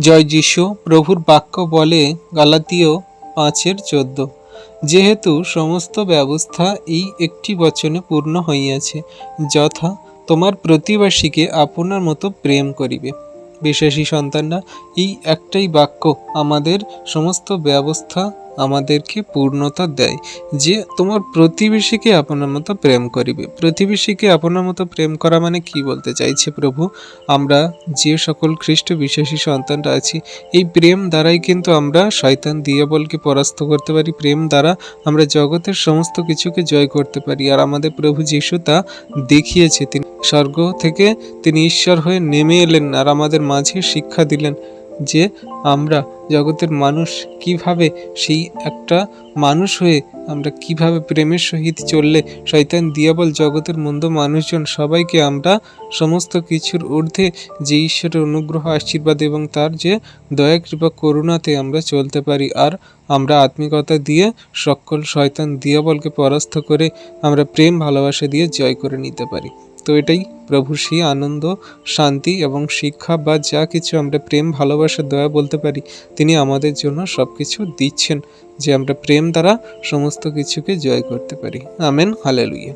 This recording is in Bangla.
জয় যিশু প্রভুর বাক্য বলে গালাতীয় পাঁচের চোদ্দ। যেহেতু সমস্ত ব্যবস্থা এই একটি বচনে পূর্ণ হইয়াছে, যথা তোমার প্রতিবাসীকে আপনার মতো প্রেম করিবে। বিশ্বাসী সন্তানরা, এই একটাই বাক্য, আমাদের সমস্ত ব্যবস্থা আমাদেরকে পূর্ণতা দেয়। যে তোমার প্রতিবেশীকে আপনার মতো প্রেম করিবে। প্রতিবেশীকে আপনার মতো প্রেম করা মানে কি বলতে চাইছে প্রভু? আমরা যে সকল খ্রিস্ট বিশ্বাসী সন্তানরা আছি, এই প্রেম দ্বারাই কিন্তু আমরা শয়তান দিয়াবলকে পরাস্ত করতে পারি। প্রেম দ্বারা আমরা জগতের সমস্ত কিছুকে জয় করতে পারি। আর আমাদের প্রভু যিশু তা দেখিয়েছে। তিনি স্বর্গ থেকে তিনি ঈশ্বর হয়ে নেমে এলেন আর আমাদের মাঝে শিক্ষা দিলেন। যে আমরা জগতের মানুষ কীভাবে সেই একটা মানুষ হয়ে আমরা কীভাবে প্রেমের সহিত চললে শয়তান দিয়াবল জগতের মন্দ মানুষজন সবাইকে আমরা সমস্ত কিছুর ঊর্ধ্বে যে ঈশ্বরের অনুগ্রহ, আশীর্বাদ এবং তার যে দয়া, কৃপা, করুণাতে আমরা চলতে পারি আর আমরা আত্মিকতা দিয়ে সকল শয়তান দিয়াবলকে পরাস্ত করে আমরা প্রেম, ভালোবাসা দিয়ে জয় করে নিতে পারি। তো এটাই। প্রভুর সেই আনন্দ, শান্তি এবং শিক্ষা বা যা কিছু আমরা প্রেম, ভালোবাসা, দয়া বলতে পারি, তিনি আমাদের জন্য সব কিছু দিচ্ছেন যে আমরা প্রেম দ্বারা সমস্ত কিছুকে জয় করতে পারি। আমেন। হালেলুইয়া